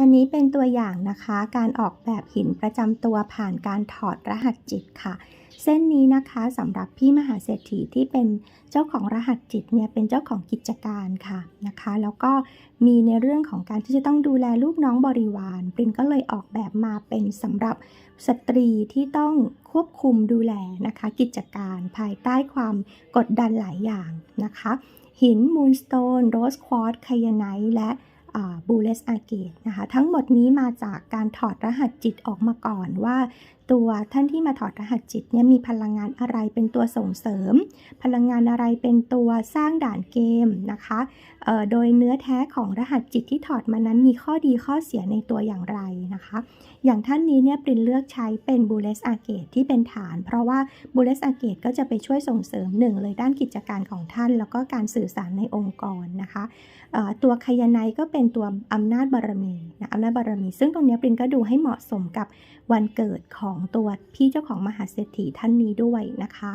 อันนี้เป็นตัวอย่างนะคะการออกแบบหินประจำตัวผ่านการถอดรหัสจิตค่ะ เส้นนี้นะคะสำหรับพี่มหาเศรษฐีที่เป็นเจ้าของรหัสจิตเนี่ยเป็นเจ้าของกิจการค่ะนะคะ แล้วก็มีในเรื่องของการที่จะต้องดูแลลูกน้องบริวารปรินก็เลยออกแบบมาเป็นสำหรับสตรีที่ต้องควบคุมดูแลนะคะ กิจการภายใต้ความกดดันหลายอย่างนะคะ หินมูนสโตนโรสควอตไคยาไนและ บูเลสอาเกตนะคะทั้งหมดนี้มาจากการถอดรหัสจิตออกมาก่อนว่า ตัวท่านที่มาถอดรหัสจิตเนี่ยมีพลังงานอะไรเป็นตัวส่งเสริม พลังงานอะไรเป็นตัวสร้างด่านเกมนะคะโดยเนื้อแท้ของรหัสจิตที่ถอดมานั้นมีข้อดีข้อเสียในตัวอย่างไรนะคะ อย่างท่านนี้เนี่ยปรินเลือกใช้เป็นบูเลสอาเกตที่เป็นฐาน เพราะว่าบูเลสอาเกตก็จะไปช่วยส่งเสริมหนึ่งเลยด้านกิจการของท่าน แล้วก็การสื่อสารในองค์กรนะคะตัวคายาไนก็เป็นตัวอำนาจบารมีนะอำนาจบารมี ซึ่งตรงนี้ปรินก็ดูให้เหมาะสมกับวันเกิดของตัวพี่เจ้าของมหาเศรษฐีท่านนี้ด้วยนะคะ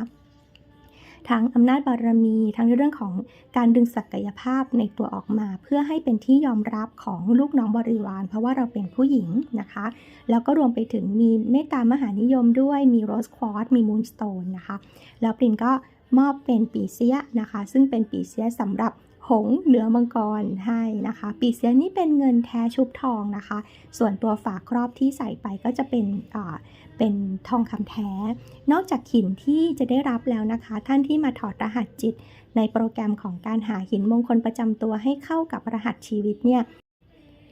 ทั้งอำนาจบารมี ทั้งในเรื่องของการดึงศักยภาพในตัวออกมา เพื่อให้เป็นที่ยอมรับของลูกน้องบริวาร เพราะว่าเราเป็นผู้หญิงนะคะ แล้วก็รวมไปถึงมีเมตตามหานิยมด้วยมีโรสควอตมีมูนสโตนนะคะ แล้วปรินก็มอบเป็นปีเสียนะคะ ซึ่งเป็นปีเสียสำหรับ หงเหนือมังกรให้นะคะ ปีเสียนี่เป็นเงินแท้ชุบทองนะคะ ส่วนตัวฝาครอบที่ใส่ไปก็จะเป็นเป็นทองคำแท้ นอกจากหินที่จะได้รับแล้วนะคะ ท่านที่มาถอดรหัสจิต ในโปรแกรมของการหาหินมงคลประจำตัวให้เข้ากับรหัสชีวิตเนี่ย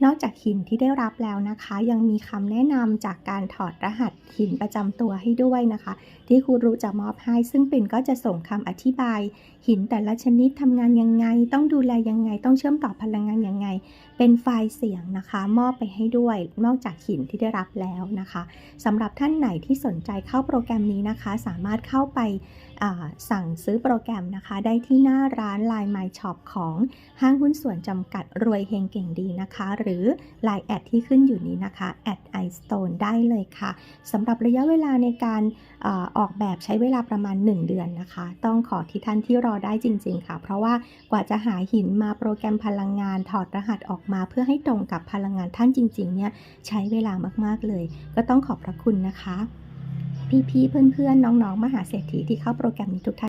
นอกจากหินที่ได้รับแล้วนะคะ ยังมีคำแนะนำจากการถอดรหัสหินประจำตัวให้ด้วยนะคะ ที่ครูรู้จะมอบให้ ซึ่งปิ่นก็จะส่งคำอธิบาย หินแต่ละชนิดทำงานยังไง ต้องดูแลยังไง ต้องเชื่อมต่อพลังงานยังไงเป็นไฟล์เสียงนะคะ มอบไปให้ด้วยนอกจากหินที่ได้รับแล้วนะคะสำหรับท่านไหนที่สนใจเข้าโปรแกรมนี้นะคะ สามารถเข้าไปสั่งซื้อโปรแกรมนะคะ ได้ที่หน้าร้าน Line My Shop ของห้างหุ้นส่วนจำกัดรวยเฮงเก่งดีนะคะ หรือ Line แอดที่ขึ้นอยู่นี้นะคะ i stone ได้เลยค่ะสำหรับระยะเวลาในการ ออกแบบใช้เวลาประมาณ 1 เดือนนะคะ ต้องขอที่ท่านที่รอได้จริง ๆ ค่ะ เพราะว่ากว่าจะหาหินมาโปรแกรมพลังงานถอดรหัสออกมา เพื่อให้ตรงกับพลังงานท่านจริง ๆ เนี่ยใช้เวลามากๆเลย ก็ต้องขอบพระคุณนะคะ พี่ๆเพื่อนๆน้องๆมหาเศรษฐีที่เข้าโปรแกรมนี้ทุกท่าน